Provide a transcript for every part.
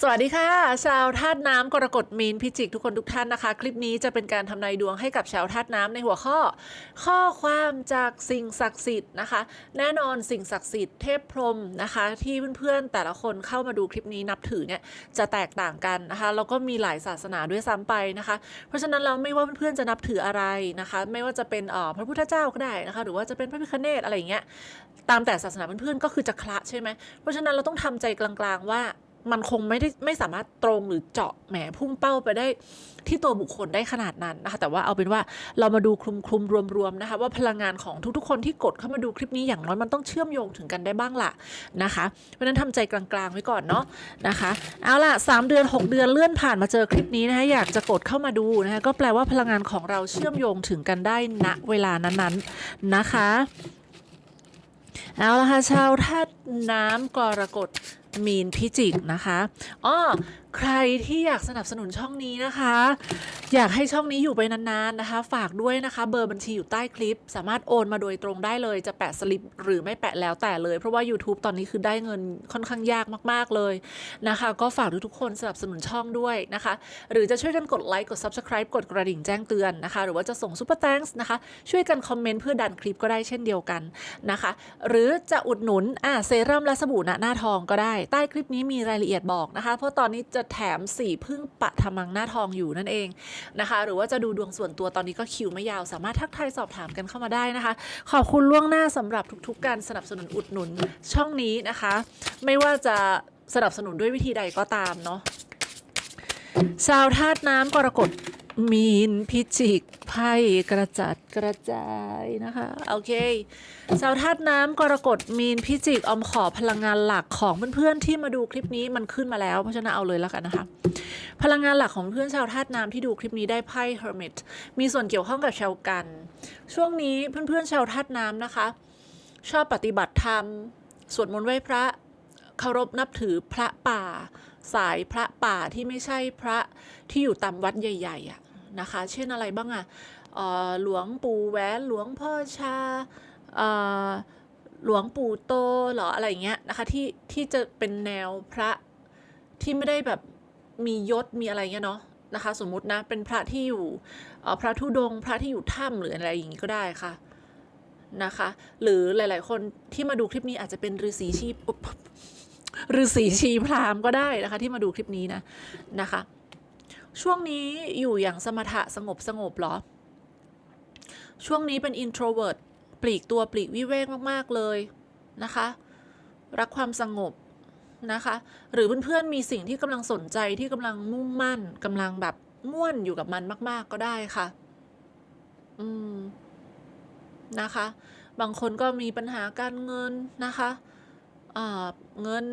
สวัสดีค่ะ ชาวธาตุน้ำกรกฎมีนพิจิกทุกคนทุกท่านนะคะ คลิปนี้จะเป็นการทำนายดวงให้กับชาวธาตุน้ำในหัวข้อ ข้อความจากสิ่งศักดิ์สิทธิ์นะคะ แน่นอนสิ่งศักดิ์สิทธิ์เทพพรมนะคะ ที่เพื่อนๆแต่ละคนเข้ามาดูคลิปนี้นับถือเนี่ยจะแตกต่างกันนะคะแล้วก็มีหลายศาสนาด้วยซ้ำไปนะคะ เพราะฉะนั้นเราไม่ว่าเพื่อนๆจะนับถืออะไรนะคะ ไม่ว่าจะเป็นอ่อพระพุทธเจ้าก็ได้นะคะ หรือว่าจะเป็นพระพิฆเนศอะไรอย่างเงี้ยตามแต่ศาสนาเพื่อนๆก็คือจะคละใช่ไหมเพราะฉะนั้นเราต้องทำใจกลางๆว่า มันคงไม่ได้ไม่สามารถตรงหรือเจาะแหมพุ่งเป้าไปได้ที่ตัวบุคคลได้ขนาดนั้นนะคะ แต่ว่าเอาเป็นว่าเรามาดูคลุมคลุมรวมๆนะคะ ว่าพลังงานของทุกๆ คนที่กดเข้ามาดูคลิปนี้อย่างน้อยมันต้องเชื่อมโยงถึงกันได้บ้างล่ะนะคะ เพราะนั้นทำใจกลางๆไว้ก่อนเนาะนะคะ เอาล่ะ 3 เดือน 6 เดือนเลื่อนผ่านมาเจอคลิปนี้นะคะอยากจะกดเข้ามาดูนะคะก็แปลว่าพลังงานของเราเชื่อมโยงถึงกันได้ณเวลานั้นๆนะคะเอาละค่ะชาวธาตุน้ำกรกฎ มีนพิจิกนะคะ อ้อ ใครที่อยากสนับสนุนช่องนี้นะคะ อยากให้ช่องนี้อยู่ไปนานๆนะคะ ฝากด้วยนะคะ เบอร์บัญชีอยู่ใต้คลิป สามารถโอนมาโดยตรงได้เลย จะแปะสลิปหรือไม่แปะแล้วแต่เลย เพราะว่า YouTube ตอนนี้คือได้เงินค่อนข้างยากมากๆเลยนะคะ ก็ฝากทุกๆคนสนับสนุนช่องด้วยนะคะ หรือจะช่วยกันกดไลค์กด Subscribe กดกระดิ่งแจ้งเตือนนะคะ หรือว่าจะส่ง Super Thanks นะคะ ช่วยกันคอมเมนต์เพื่อดันคลิปก็ได้เช่นเดียวกันนะคะ หรือจะอุดหนุนอ่าเซรั่มและสบู่หน้าทองก็ได้ ใต้คลิปนี้มีรายละเอียดบอกนะคะ เพราะตอนนี้จะแถมสีพึ่งปะทมังหน้าทองอยู่นั่นเองนะคะ หรือว่าจะดูดวงส่วนตัวตอนนี้ก็คิวไม่ยาวสามารถทักทายสอบถามกันเข้ามาได้นะคะ ขอบคุณล่วงหน้าสำหรับทุกๆ การสนับสนุนอุดหนุนช่องนี้นะคะ ไม่ว่าจะสนับสนุนด้วยวิธีใดก็ตามเนาะชาวธาตุน้ำกรกฎ มีนพิจิกไพ่กระจัดกระจายนะคะโอเคชาวธาตุน้ำกรกฎมีนพิจิกออมขอพลังงานหลักของเพื่อนๆที่มาดูคลิปนี้มันขึ้นมาแล้วเพราะฉะนั้นเอาเลยแล้วกันนะคะพลังงานหลักของเพื่อนชาวธาตุน้ำที่ดูคลิปนี้ได้ไพ่ Hermit มีส่วนเกี่ยวข้องกับชาวกัน ช่วงนี้เพื่อนๆชาวธาตุน้ำนะคะ ชอบปฏิบัติธรรมสวดมนต์ไหว้พระเคารพนับถือพระป่า สายพระป่าที่ไม่ใช่พระที่อยู่ตามวัดใหญ่ๆอะนะคะ เช่นอะไรบ้างอะออหลวงปู่แหวนหลวงพ่อชาออหลวงปู่โตหรออะไรอย่างเงี้ยนะคะที่ที่จะเป็นแนวพระที่ไม่ได้แบบมียศมีอะไรเงี้ยเนาะนะคะ สมมุตินะเป็นพระที่อยู่พระธุดง พระที่อยู่ถ้ำหรืออะไรอย่างงี้ก็ได้ค่ะนะคะ หรือหลาย ๆ คนที่มาดูคลิปนี้อาจจะเป็นฤาษีชีพ ฤาษีชีพรามก็ได้นะคะ ที่มาดูคลิปนี้นะนะคะ ช่วงนี้อยู่อย่างสมถะสงบสงบหรอ ช่วงนี้เป็น introvert ปลีกตัวปลีกวิเวกมากๆเลยนะคะ รักความสงบนะคะ หรือเพื่อนๆมีสิ่งที่กำลังสนใจที่กำลังมุ่งมั่นกำลังแบบม่วนอยู่กับมันมาก ๆ ก็ได้ค่ะ อืมนะคะ บางคนก็มีปัญหาการเงินนะคะ เงิน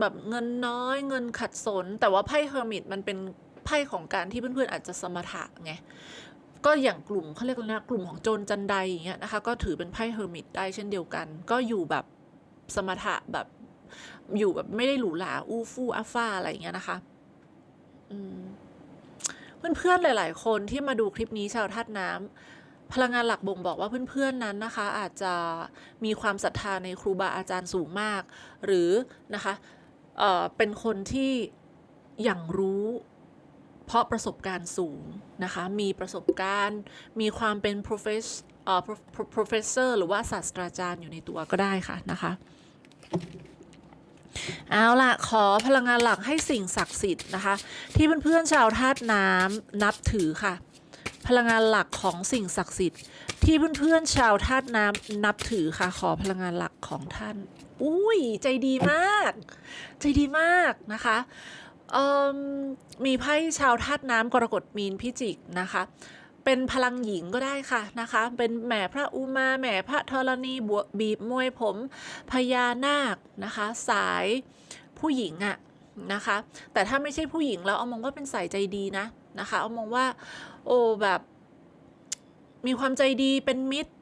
แบบเงินน้อยเงินขัดสน แต่ว่าไพ่เฮอร์มิตมันเป็นไพ่ของการที่เพื่อนๆอาจจะสมถะไงก็อย่างกลุ่มเขาเรียกนะกลุ่มของโจรจันไดอย่างเงี้ยนะคะก็ถือเป็นไพ่เฮอร์มิตได้เช่นเดียวกัน ก็อยู่แบบสมถะแบบอยู่แบบไม่ได้หรูหราอู้ฟู่อาฟ้าอะไรอย่างเงี้ยนะคะอืมเพื่อนๆหลาย ๆ คนที่มาดูคลิปนี้ชาวธาตุน้ำ พลังงานหลักบ่งบอกว่าเพื่อนๆนั้นนะคะ อาจจะมีความศรัทธาในครูบาอาจารย์สูงมาก หรือนะคะเเป็นคนที่อย่างรู้เพราะประสบการณ์สูงนะคะ มีประสบการณ์ มีความเป็น profess เอ่อ pro- professor หรือว่าศาสตราจารย์อยู่ในตัวก็ได้ค่ะนะคะเอาล่ะ ขอพลังงานหลักให้สิ่งศักดิ์สิทธิ์นะคะ ที่เพื่อนๆชาวธาตุน้ำนับถือค่ะ พลังงานหลักของสิ่งศักดิ์สิทธิ์ ที่เพื่อนๆชาวธาตุน้ำนับถือค่ะขอพลังงานหลักของท่าน อุ้ยใจดีมาก ใจดีมากนะคะมมีไพ่ชาวธาตุน้ำกรกฎมีนพิจิกนะคะ เป็นพลังหญิงก็ได้ค่ะนะคะ เป็นแหม่พระอุมาแหม่พระธรณีบวบีบมวยผมพญานาคนะคะ สายผู้หญิงอะนะคะ แต่ถ้าไม่ใช่ผู้หญิงแล้วเอามองว่าเป็นสายใจดีนะ นะคะเอามองว่า โอ้แบบมีความใจดีเป็นมิตร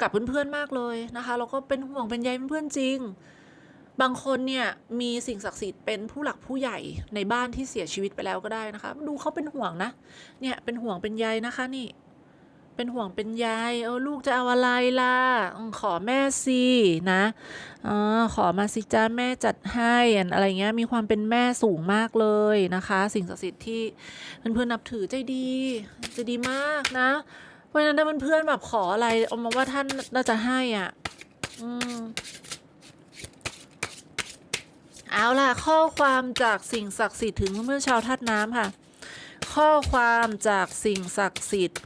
กับเพื่อนๆมากเลยนะคะแล้วก็เป็นห่วงเป็นใยเพื่อนๆจริง บางคนเนี่ยมีสิ่งศักดิ์สิทธิ์เป็นผู้หลักผู้ใหญ่ในบ้านที่เสียชีวิตไปแล้วก็ได้นะคะ ดูเขาเป็นห่วงนะเนี่ยเป็นห่วงเป็นใยนะคะนี่ เป็นห่วงเป็นใยเออลูกจะเอาอะไรล่ะขอแม่สินะออขอมาสิจ้าแม่จัดให้อันอะไรเงี้ยมีความเป็นแม่สูงมากเลยนะคะ สิ่งศักดิ์สิทธิ์ที่เพื่อนๆนับถือใจดีใจดีมากนะเพราะฉะนั้นถ้าเพื่อนๆแบบขออะไรเอามาว่าท่านน่าจะให้อะอืมเอาล่ะ ข้อความจากสิ่งศักดิ์สิทธิ์ถึงเพื่อนๆชาวธาตุน้ำค่ะ ข้อความจากสิ่งศักดิ์สิทธิ์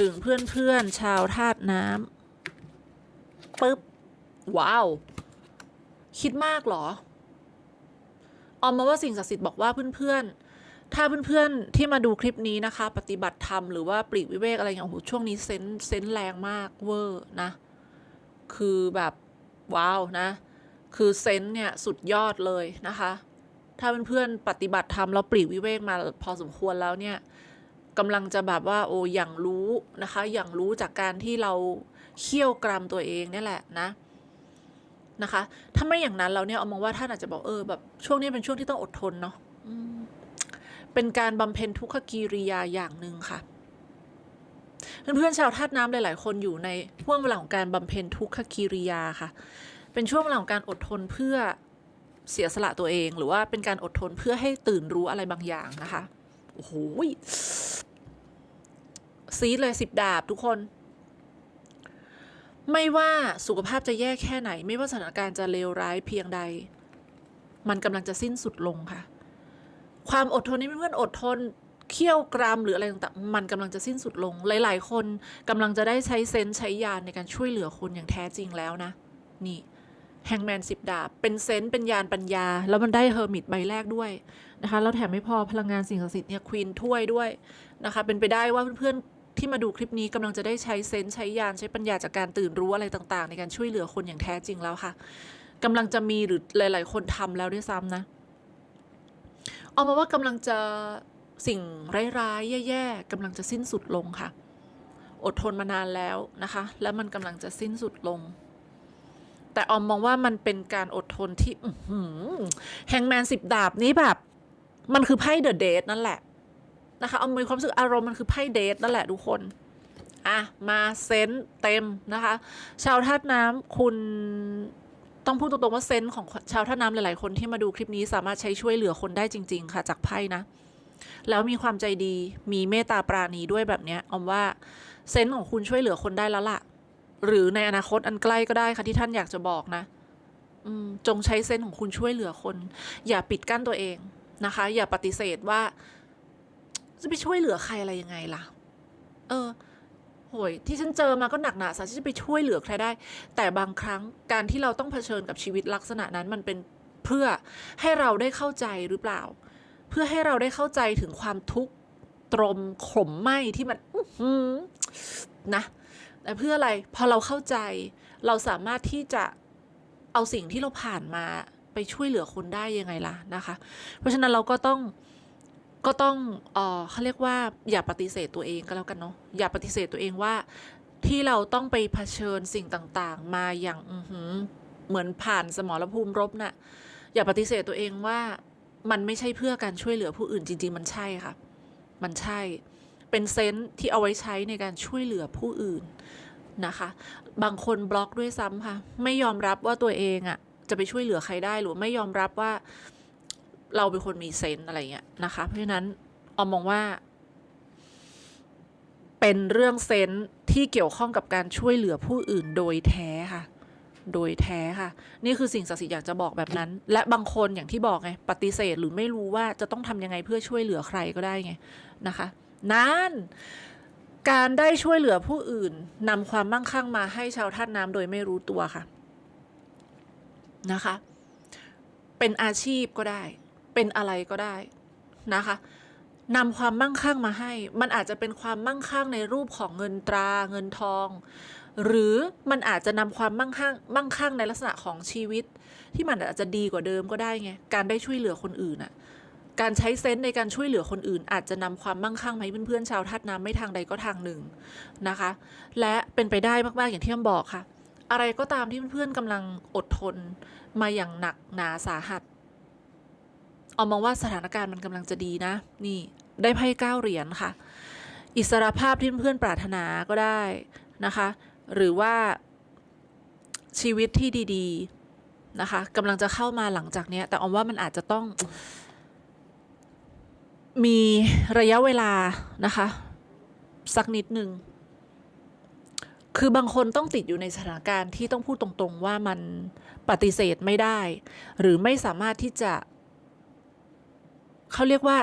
ถึงเพื่อนๆชาวธาตุน้ำปึ๊บ ว้าว คิดมากเหรอ ออมมาว่าสิ่งศักดิ์สิทธิ์บอกว่าเพื่อนๆ ถ้าเพื่อนๆ ที่มาดูคลิปนี้นะคะ ปฏิบัติธรรมหรือว่าปลีกวิเวกอะไรอย่างนี้โอ้โหช่วงนี้เซนเซนแรงมากเวอร์นะ คือแบบว้าวนะ คือเซนเนี่ยสุดยอดเลยนะคะ ถ้าเพื่อนๆ ปฏิบัติธรรมแล้วปลีกวิเวกมาพอสมควรแล้วเนี่ย กำลังจะแบบว่าโอ้อย่างรู้นะคะอย่างรู้จากการที่เราเคี่ยวกรำตัวเองเนี่แหละนะนะคะถ้าไม่อย่างนั้นเราเนี่ยเอามองว่าท่านอาจจะบอกเออแบบช่วงนี้เป็นช่วงที่ต้องอดทนเนาะเป็นการบำเพ็ญทุกขกิริยาอย่างหนึ่งค่ะ เพื่อนๆชาวธาตุน้ำหลาย ๆ คนอยู่ในห่วงเวลาของการบำเพ็ญทุกขกิริยาค่ะ เป็นช่วงเวลาของการอดทนเพื่อเสียสละตัวเอง หรือว่าเป็นการอดทนเพื่อให้ตื่นรู้อะไรบางอย่างนะคะโอ้โห ซีดเลยสิบดาบทุกคน ไม่ว่าสุขภาพจะแย่แค่ไหน ไม่ว่าสถานการณ์จะเลวร้ายเพียงใด มันกำลังจะสิ้นสุดลงค่ะ ความอดทนนี้เพื่อนอดทนเคี่ยวกรามหรืออะไรต่างๆ มันกำลังจะสิ้นสุดลง หลาย ๆ คนกำลังจะได้ใช้เซนส์ใช้ยานในการช่วยเหลือคนอย่างแท้จริงแล้วนะ นี่แฮงแมนสิบดาบ เป็นเซนส์เป็นยานปัญญา แล้วมันได้เฮอร์มิตใบแรกด้วยนะคะ แล้วแถมไม่พอพลังงานสิ่งศักดิ์สิทธิ์เนี่ยควีนถ้วยด้วยนะคะ เป็นไปได้ว่าเพื่อนๆ ที่มาดูคลิปนี้กำลังจะได้ใช้เซนส์ใช้ยานใช้ปัญญาจากการตื่นรู้อะไรต่างๆ ในการช่วยเหลือคนอย่างแท้จริงแล้วค่ะกำลังจะมีหรือหลาย ๆ คนทำแล้วด้วยซ้ำนะเอามาว่ากำลังจะสิ่งร้ายๆแย่ๆกำลังจะสิ้นสุดลงค่ะ อดทนมานานแล้วนะคะ แล้วมันกำลังจะสิ้นสุดลง แต่ออมมองว่ามันเป็นการอดทนที่แฮงแมนสิบดาบนี้แบบ มันคือไพ่เดอะเดทนั่นแหละ นะคะเอามีความรู้สึกอารมณ์มันคือไพ่เดทนั่นแหละทุกคนอะมาเซนเต็มนะคะ ชาวธาตุน้ำคุณต้องพูดตรงๆว่าเซนส์ของชาวท่าน้ำหลายๆ คนที่มาดูคลิปนี้สามารถใช้ช่วยเหลือคนได้จริง ๆ ค่ะ จากไพ่นะ แล้วมีความใจดีมีเมตตาปราณีด้วยแบบเนี้ยอมว่าเซนส์ของคุณช่วยเหลือคนได้แล้วล่ะ หรือในอนาคตอันใกล้ก็ได้ค่ะที่ท่านอยากจะบอกนะจงใช้เซนส์ของคุณช่วยเหลือคน อย่าปิดกั้นตัวเองนะคะ อย่าปฏิเสธว่า จะไปช่วยเหลือใครอะไรยังไงล่ะ เออโหยที่ฉันเจอมาก็หนักหนาสาที่จะไปช่วยเหลือใครได้ แต่บางครั้งการที่เราต้องเผชิญกับชีวิตลักษณะนั้นมันเป็นเพื่อให้เราได้เข้าใจหรือเปล่า เพื่อให้เราได้เข้าใจถึงความทุกข์ตรมขมไหมที่มันอื้อหือนะแต่เพื่ออะไรพอเราเข้าใจ เราสามารถที่จะเอาสิ่งที่เราผ่านมาไปช่วยเหลือคนได้ยังไงล่ะนะคะ เพราะฉะนั้นเราก็ต้อง ก็ต้องเออเขาเรียกว่า อย่าปฏิเสธตัวเองก็แล้วกันเนาะอย่าปฏิเสธตัวเองว่าที่เราต้องไปเผชิญสิ่งต่างๆ มาอย่างอือหือเหมือนผ่านสมรภูมิรบน่ะอย่าปฏิเสธตัวเองว่ามันไม่ใช่เพื่อการช่วยเหลือผู้อื่นจริง ๆ มันใช่ค่ะ มันใช่ เป็นเซนส์ที่เอาไว้ใช้ในการช่วยเหลือผู้อื่นนะคะ บางคนบล็อกด้วยซ้ำค่ะ ไม่ยอมรับว่าตัวเองอะ่ะจะไปช่วยเหลือใครได้หรือไม่ยอมรับว่า เราเป็นคนมีเซนส์อะไรเงี้ยนะคะ เพราะฉะนั้นออมมองว่า เป็นเรื่องเซนส์ที่เกี่ยวข้องกับการช่วยเหลือผู้อื่นโดยแท้ค่ะ โดยแท้ค่ะ นี่คือสิ่งศักดิ์สิทธิ์อยากจะบอกแบบนั้น และบางคนอย่างที่บอกไงปฏิเสธหรือไม่รู้ว่าจะต้องทำยังไงเพื่อช่วยเหลือใครก็ได้ไงนะคะนั่นการได้ช่วยเหลือผู้อื่นนำความมั่งคั่งมาให้ชาวท่าตุน้ำโดยไม่รู้ตัวค่ะนะคะ เป็นอาชีพก็ได้ เป็นอะไรก็ได้นะคะนำความมั่งคั่งมาให้ มันอาจจะเป็นความมั่งคั่งในรูปของเงินตราเงินทอง หรือมันอาจจะนำความมั่งคั่งมั่งคั่งในลักษณะของชีวิต ที่มันอาจจะดีกว่าเดิมก็ได้ไงการได้ช่วยเหลือคนอื่นอะการใช้เซนส์ในการช่วยเหลือคนอื่น อาจจะนำความมั่งคั่งมาให้เพื่อนๆชาวทัดน้ำไม่ทางใดก็ทางหนึ่งนะคะ และเป็นไปได้มากๆอย่างที่อ้ำบอกค่ะ อะไรก็ตามที่เพื่อนๆกำลังอดทนมาอย่างหนักหนาสาหัส ออมมองว่าสถานการณ์มันกำลังจะดีนะ นี่ได้ไพ่เก้าเหรียญค่ะ อิสรภาพที่เพื่อนปรารถนาก็ได้นะคะ หรือว่าชีวิตที่ดีๆนะคะกำลังจะเข้ามาหลังจากนี้แต่ออมว่ามันอาจจะต้อง มีระยะเวลานะคะ สักนิดหนึ่งคือบางคนต้องติดอยู่ในสถานการณ์ที่ต้องพูดตรงๆว่ามันปฏิเสธไม่ได้ หรือไม่สามารถที่จะ เขาเรียกว่า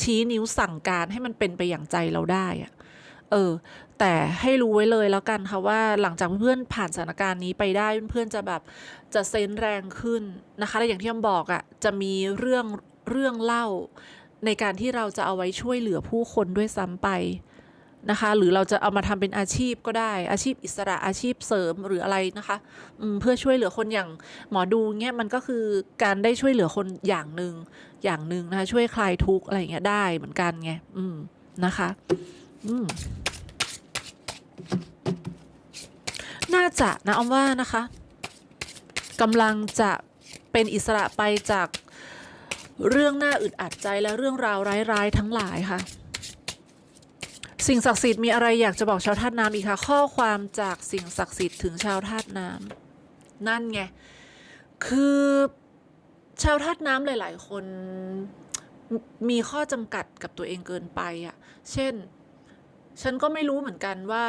ชี้นิ้วสั่งการให้มันเป็นไปอย่างใจเราได้อะเออ แต่ให้รู้ไว้เลยแล้วกันค่ะว่าหลังจากเพื่อนผ่านสถานการณ์นี้ไปได้เพื่อนจะแบบจะเซนแรงขึ้นนะคะและอย่างที่อมบอกอะ่ะจะมีเรื่องเรื่องเล่าในการที่เราจะเอาไว้ช่วยเหลือผู้คนด้วยซ้ำไป นะคะ หรือเราจะเอามาทำเป็นอาชีพก็ได้อาชีพอิสระอาชีพเสริมหรืออะไรนะคะเพื่อช่วยเหลือคนอย่างหมอดูเงี้ยมันก็คือการได้ช่วยเหลือคนอย่างหนึ่งอย่างหนึ่งนะคะ ช่วยคลายทุกข์อะไรเงี้ยได้เหมือนกันไงอืมนะคะ อืมน่าจะนะออมว่านะคะกำลังจะเป็นอิสระไปจากเรื่องน่าอึดอัดใจและเรื่องราวร้ายๆทั้งหลายค่ะ สิ่งศักดิ์สิทธิ์มีอะไรอยากจะบอกชาวธาตุน้ำอีกคะข้อความจากสิ่งศักดิ์สิทธิ์ถึงชาวธาตุน้ำนั่นไงคือชาวธาตุน้ำหลาย ๆ คนมีข้อจำกัดกับตัวเองเกินไปอะ่ะ เช่น ฉันก็ไม่รู้เหมือนกันว่า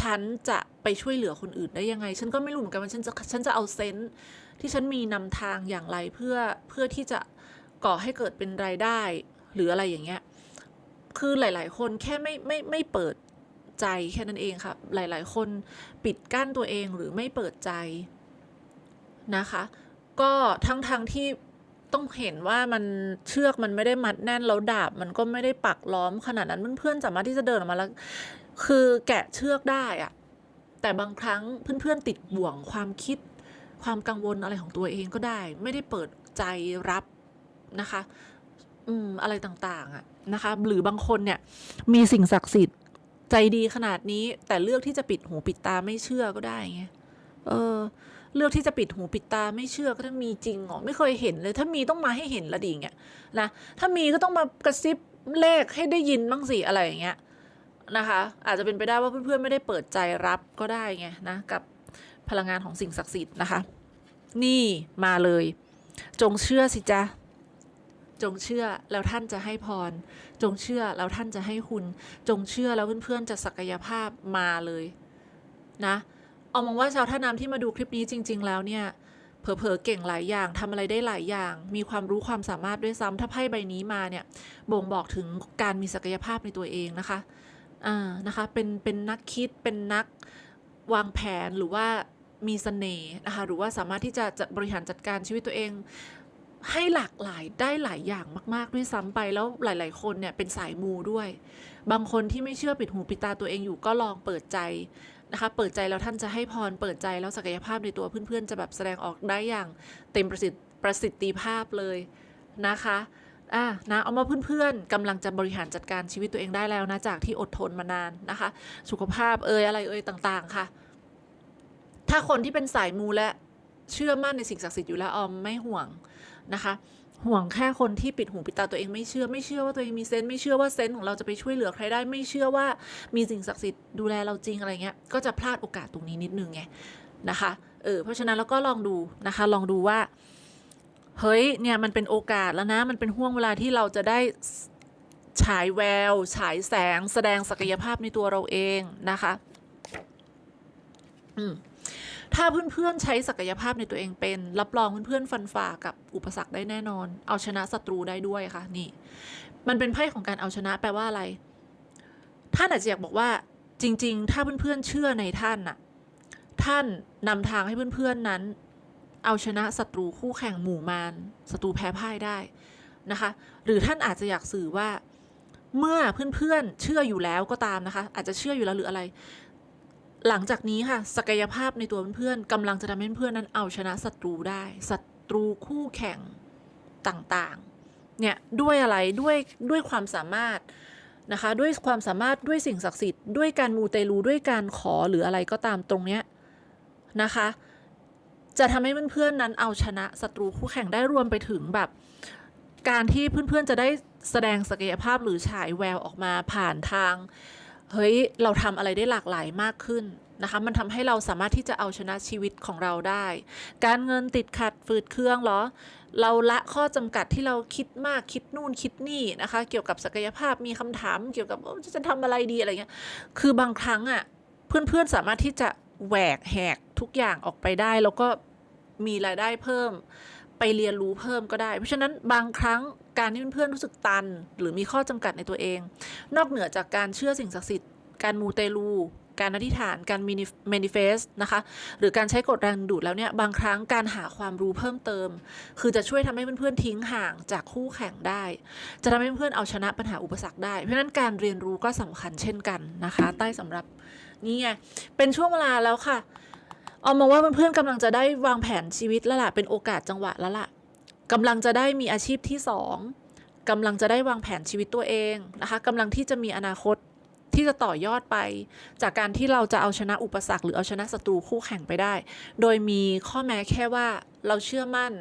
ฉันจะไปช่วยเหลือคนอื่นได้ยังไง ฉันก็ไม่รู้เหมือนกันว่าฉันจะฉันจะเอาเซนส์ที่ฉันมีนำทางอย่างไรเพื่อเพื่อที่จะก่อให้เกิดเป็นรายได้หรืออะไรอย่างเงี้ย คือหลาย ๆ คนแค่ไม่ไม่ไม่เปิดใจแค่นั้นเองค่ะ หลาย ๆ คนปิดกั้นตัวเองหรือไม่เปิดใจนะคะ ก็ทั้งทางที่ต้องเห็นว่ามันเชือกมันไม่ได้มัดแน่นแล้วดาบ มันก็ไม่ได้ปักล้อมขนาดนั้นเพื่อนๆสามารถที่จะเดินออกมาแล้ว คือแกะเชือกได้อะแต่บางครั้งเพื่อนๆติดบ่วงความคิดความกังวลอะไรของตัวเองก็ได้ ไม่ได้เปิดใจรับนะคะ อืมอะไรต่างๆอะนะคะ หรือบางคนเนี่ย มีสิ่งศักดิ์สิทธิ์ใจดีขนาดนี้ แต่เลือกที่จะปิดหูปิดตาไม่เชื่อก็ได้ไงเออ เลือกที่จะปิดหูปิดตาไม่เชื่อก็ถ้ามีจริงเหรอไม่เคยเห็นเลย ถ้ามีต้องมาให้เห็นละดิเงี้ยนะถ้ามีก็ต้องมากระซิบเลขให้ได้ยินบ้างสิอะไรอย่างเงี้ยนะคะ อาจจะเป็นไปได้ว่าเพื่อนๆไม่ได้เปิดใจรับก็ได้ไงนะกับพลังงานของสิ่งศักดิ์สิทธิ์นะคะ นี่มาเลย จงเชื่อสิจ๊ะ จงเชื่อแล้วท่านจะให้พร จงเชื่อแล้วท่านจะให้คุณ จงเชื่อแล้วเพื่อนๆจะศักยภาพมาเลยนะเอามองว่าชาวท่าน้ำที่มาดูคลิปนี้จริง ๆ แล้วเนี่ยเผลอๆเก่งหลายอย่างทำอะไรได้หลายอย่าง มีความรู้ความสามารถด้วยซ้ำถ้าไพ่ใบนี้มาเนี่ยบ่งบอกถึงการมีศักยภาพในตัวเองนะคะอ่านะคะเป็นเป็นนักคิดเป็นนักวางแผนหรือว่ามีเสน่ห์นะคะหรือว่าสามารถที่จะจัดบริหารจัดการชีวิตตัวเอง ให้หลากหลายได้หลายอย่างมาก ๆ ด้วยซ้ำไปแล้วหลาย ๆ คนเนี่ยเป็นสายมูด้วย บางคนที่ไม่เชื่อปิดหูปิดตาตัวเองอยู่ก็ลองเปิดใจนะคะเปิดใจแล้วท่านจะให้พรเปิดใจแล้วศักยภาพในตัวเพื่อน ๆ จะแบบแสดงออกได้อย่างเต็มประสิทธิประสิทธิภาพเลยนะคะอะนะเอามาเพื่อนๆกำลังจะบริหารจัดการชีวิตตัวเองได้แล้วนะจากที่อดทนมานานนะคะ สุขภาพเอ่ยอะไรเอ่ยต่างๆค่ะ ถ้าคนที่เป็นสายมูและเชื่อมั่นในสิ่งศักดิ์สิทธิ์อยู่แล้วออมไม่ห่วง นะคะห่วงแค่คนที่ปิดหูปิดตาตัวเองไม่เชื่อไม่เชื่อว่าตัวเองมีเซนต์ไม่เชื่อว่าเซนต์ของเราจะไปช่วยเหลือใครได้ไม่เชื่อว่ามีสิ่งศักดิ์สิทธิ์ดูแลเราจริงอะไรเงี้ยก็จะพลาดโอกาสตรงนี้นิดนึงไงนะคะเออเพราะฉะนั้นเราก็ลองดูนะคะ ลองดูว่า เฮ้ยเนี่ยมันเป็นโอกาสแล้วนะ มันเป็นห่วงเวลาที่เราจะได้ฉายแวว ฉายแสง แสดงศักยภาพในตัวเราเองนะคะ อืม ถ้าเพื่อนๆใช้ศักยภาพในตัวเองเป็น รับรองเพื่อนๆฟันฝ่ากับอุปสรรคได้แน่นอน เอาชนะศัตรูได้ด้วยค่ะนี่ มันเป็นไพ่ของการเอาชนะแปลว่าอะไร ท่านอาจจะอยากบอกว่า จริง ๆ ถ้าเพื่อนๆเชื่อในท่านน่ะ ท่านนำทางให้เพื่อนๆนั้น เอาชนะศัตรูคู่แข่งหมู่มารศัตรูแพ้พ่ายได้นะคะ หรือท่านอาจจะอยากสื่อว่าเมื่อเพื่อนๆเชื่ออยู่แล้วก็ตามนะคะ อาจจะเชื่ออยู่แล้วหรืออะไร หลังจากนี้ค่ะศักยภาพในตัวเพื่อนๆกำลังจะทำให้เพื่อนนั้นเอาชนะศัตรูได้ศัตรูคู่แข่งต่างๆ เนี่ยด้วยอะไรด้วยด้วยความสามารถนะคะด้วยความสามารถด้วยสิ่งศักดิ์สิทธิ์ด้วยการมูเตลูด้วยการขอหรืออะไรก็ตามตรงเนี้ยนะคะ จะทำให้เพื่อนๆนั้นเอาชนะศัตรูคู่แข่งได้รวมไปถึงแบบ การที่เพื่อนๆจะได้แสดงศักยภาพหรือฉายแววออกมาผ่านทาง เฮ้ยเราทำอะไรได้หลากหลายมากขึ้นนะคะมันทำให้เราสามารถที่จะเอาชนะชีวิตของเราได้ การเงินติดขัดฝืดเครื่องเหรอ เราละข้อจำกัดที่เราคิดมากคิดนู่นคิดนี่นะคะ เกี่ยวกับศักยภาพมีคำถาม เกี่ยวกับเอ้าจะทำอะไรดีอะไรเงี้ย คือบางครั้งอะ่ะเพื่อนๆสามารถที่จะแหวกแหกทุกอย่างออกไปได้ แล้วก็มีรายได้เพิ่ม ไปเรียนรู้เพิ่มก็ได้ เพราะฉะนั้นบางครั้งการที่เพื่อนๆรู้สึกตัน หรือมีข้อจำกัดในตัวเอง นอกเหนือจากการเชื่อสิ่งศักดิ์สิทธิ์การมูเตลู การอธิษฐาน การมินิเฟสนะคะ หรือการใช้กฎแรงดูดแล้วเนี่ย บางครั้งการหาความรู้เพิ่มเติม คือจะช่วยทำให้เพื่อนๆทิ้งห่างจากคู่แข่งได้ จะทำให้เพื่อนๆเอาชนะปัญหาอุปสรรคได้ เพราะฉะนั้นการเรียนรู้ก็สำคัญเช่นกันนะคะ ใต้สำหรับนี่ไง เป็นช่วงเวลาแล้วค่ะ เอามาว่าเพื่อนๆกำลังจะได้วางแผนชีวิตแล้วล่ะเป็นโอกาสจังหวะแล้วล่ะกำลังจะได้มีอาชีพที่สองกำลังจะได้วางแผนชีวิตตัวเองนะคะกำลังที่จะมีอนาคตที่จะต่อยอดไป จากการที่เราจะเอาชนะอุปสรรคหรือเอาชนะศัตรูคู่แข่งไปได้ โดยมีข้อแม้แค่ว่าเราเชื่อมั่น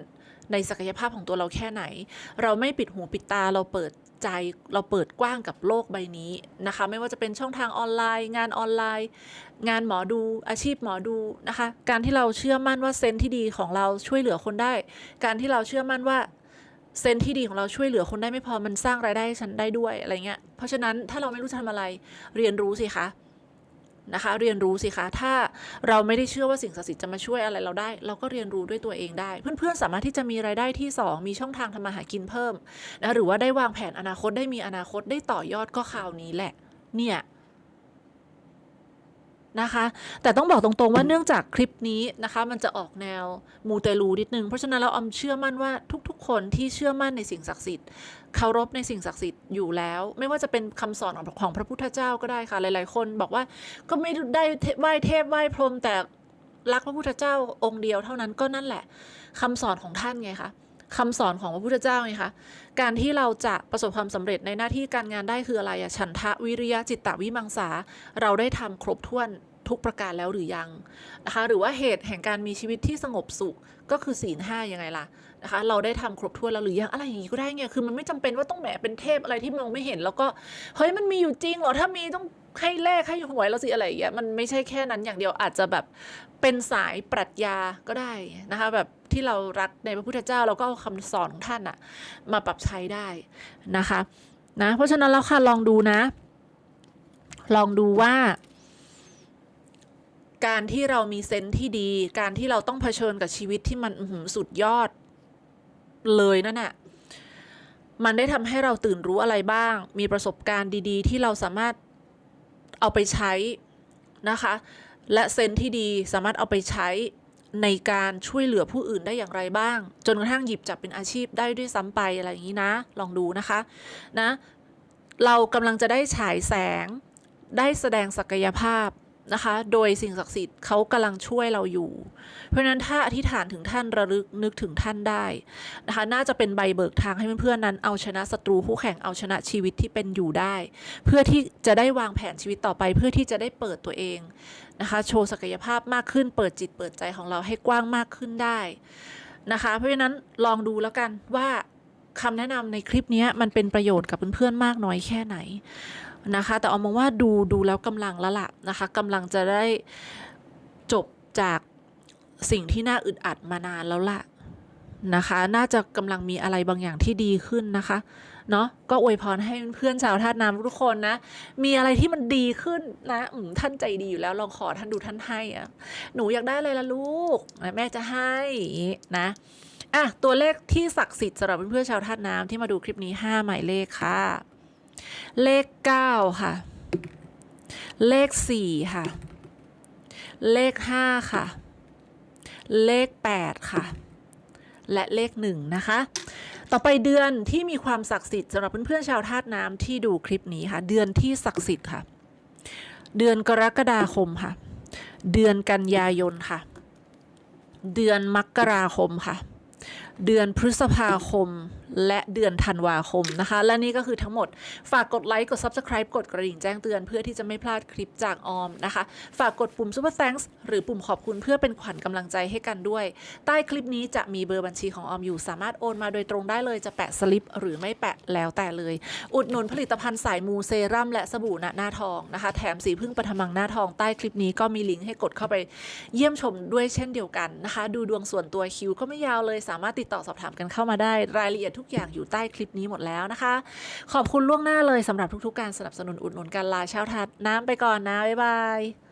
ในศักยภาพของตัวเราแค่ไหน เราไม่ปิดหูปิดตาเราเปิด ใจเราเปิดกว้างกับโลกใบนี้นะคะ ไม่ว่าจะเป็นช่องทางออนไลน์ งานออนไลน์ งานหมอดูอาชีพหมอดูนะคะ การที่เราเชื่อมั่นว่าเซนที่ดีของเราช่วยเหลือคนได้ การที่เราเชื่อมั่นว่าเซนที่ดีของเราช่วยเหลือคนได้ไม่พอมันสร้างรายได้ให้ฉันได้ด้วยอะไรเงี้ยเพราะฉะนั้นถ้าเราไม่รู้จะทำอะไรเรียนรู้สิคะ นะคะ เรียนรู้สิคะ ถ้าเราไม่ได้เชื่อว่าสิ่งศักดิ์สิทธิ์จะมาช่วยอะไรเราได้ เราก็เรียนรู้ด้วยตัวเองได้ เพื่อนๆ สามารถที่จะมีรายได้ที่สองมีช่องทางทำมาหากินเพิ่มนะหรือว่าได้วางแผนอนาคตได้มีอนาคตได้ต่อยอดก็คราวนี้แหละ เนี่ยนะคะ แต่ต้องบอกตรงๆว่าเนื่องจากคลิปนี้นะคะ มันจะออกแนวมูเตลูนิดนึง เพราะฉะนั้นเราอำเชื่อมั่นว่าทุกๆ คนที่เชื่อมั่นในสิ่งศักดิ์สิทธิ์ เคารพในสิ่งศักดิ์สิทธิ์อยู่แล้ว ไม่ว่าจะเป็นคำสอนของของพระพุทธเจ้าก็ได้ค่ะ หลาย ๆ คนบอกว่าก็ไม่ได้ไหว้เทพไหว้พรหมแต่รักพระพุทธเจ้าองค์เดียวเท่านั้นก็นั่นแหละคำสอนของท่านไงคะคำสอนของพระพุทธเจ้าไงคะการที่เราจะประสบความสำเร็จในหน้าที่การงานได้คืออะไรอะฉันทะวิริยะจิตตวิมังสา เราได้ทำครบถ้วนทุกประการแล้วหรือยังนะคะหรือว่าเหตุแห่งการมีชีวิตที่สงบสุขก็คือศีลห้ายังไงล่ะ นะคะเราได้ทำครบถ้วนแล้วหรือยังอะไรอย่างนี้ก็ได้ไงคือมันไม่จำเป็นว่าต้องแหมเป็นเทพอะไรที่มองไม่เห็น แล้วก็เฮ้ยมันมีอยู่จริงเหรอถ้ามีต้องให้เลขให้หวยแล้วสิอะไรอย่างเงี้ยมันไม่ใช่แค่นั้นอย่างเดียวอาจจะแบบเป็นสายปรัชญาก็ได้นะคะแบบที่เรารักในพระพุทธเจ้าเราก็เอาคำสอนของท่านอะมาปรับใช้ได้นะคะนะเพราะฉะนั้นแล้วค่ะลองดูนะ ลองดูว่า การที่เรามีเซนส์ที่ดี การที่เราต้องเผชิญกับชีวิตที่มันสุดยอด เลยนั่นน่ะมันได้ทำให้เราตื่นรู้อะไรบ้าง มีประสบการณ์ดี ๆ ที่เราสามารถเอาไปใช้นะคะ และเซนที่ดีสามารถเอาไปใช้ในการช่วยเหลือผู้อื่นได้อย่างไรบ้าง จนกระทั่งหยิบจับเป็นอาชีพได้ด้วยซ้ำไปอะไรอย่างนี้นะ ลองดูนะคะนะ เรากำลังจะได้ฉายแสงได้แสดงศักยภาพ นะคะ โดยสิ่งศักดิ์สิทธิ์เขากำลังช่วยเราอยู่ เพราะฉะนั้นถ้าอธิษฐานถึงท่านระลึกนึกถึงท่านได้นะคะ น่าจะเป็นใบเบิกทางให้เพื่อนๆนั้น เอาชนะศัตรูคู่แข่งเอาชนะชีวิตที่เป็นอยู่ได้ เพื่อที่จะได้วางแผนชีวิตต่อไป เพื่อที่จะได้เปิดตัวเองนะคะ โชว์ศักยภาพมากขึ้น เปิดจิตเปิดใจของเราให้กว้างมากขึ้นได้นะคะ เพราะฉะนั้นลองดูแล้วกันว่าคำแนะนำในคลิปนี้มันเป็นประโยชน์กับเพื่อนๆมากน้อยแค่ไหน นะคะ แต่เอามองว่าดูดูแล้วกำลังแล้วล่ะนะคะกำลังจะได้จบจากสิ่งที่น่าอึดอัดมานานแล้วล่ะนะคะ น่าจะกำลังมีอะไรบางอย่างที่ดีขึ้นนะคะ เนาะก็อวยพรให้เพื่อนชาวธาตุน้ำทุกคนนะ มีอะไรที่มันดีขึ้นนะอืมท่านใจดีอยู่แล้วลองขอท่านดูท่านให้อะหนูอยากได้อะไรล่ะลูก แม่จะให้นะอะตัวเลขที่ศักดิ์สิทธิ์สำหรับเพื่อนๆชาวธาตุน้ำที่มาดูคลิปนี้ 5 หมายเลขค่ะ เลขเก้าค่ะ เลขสี่ค่ะ เลขห้าค่ะ เลขแปดค่ะ และเลขหนึ่งนะคะ ต่อไปเดือนที่มีความศักดิ์สิทธิ์สำหรับเพื่อนๆชาวธาตุน้ำที่ดูคลิปนี้ค่ะ เดือนที่ศักดิ์สิทธิ์ค่ะ เดือนกรกฎาคมค่ะ เดือนกันยายนค่ะ เดือนมกราคมค่ะ เดือนพฤษภาคม และเดือนธันวาคมนะคะ และนี่ก็คือทั้งหมด ฝากกดไลค์ กด Subscribe กดกระดิ่งแจ้งเตือนเพื่อที่จะไม่พลาดคลิปจากออมนะคะ ฝากกดปุ่ม Super Thanks หรือปุ่มขอบคุณเพื่อเป็นขวัญกำลังใจให้กันด้วย ใต้คลิปนี้จะมีเบอร์บัญชีของออมอยู่ สามารถโอนมาโดยตรงได้เลยจะแปะสลิปหรือไม่แปะแล้วแต่เลย อุดหนุนผลิตภัณฑ์สายมูเซรั่มและสบู่หน้าทองนะคะ แถมสีพึ่งปฐมังหน้าทองใต้คลิปนี้ก็มีลิงก์ให้กดเข้าไปเยี่ยมชมด้วยเช่นเดียวกันนะคะ ดูดวงส่วนตัวคิวก็ไม่ยาวเลย สามารถติดต่อสอบถามกันเข้ามาได้รายละเอียดทุกอย่างอยู่ใต้คลิปนี้หมดแล้วนะคะ ขอบคุณล่วงหน้าเลยสำหรับทุกๆ การสนับสนุนอุดหนุนการลาเช้าทัดน้ำไปก่อนนะบ๊ายบาย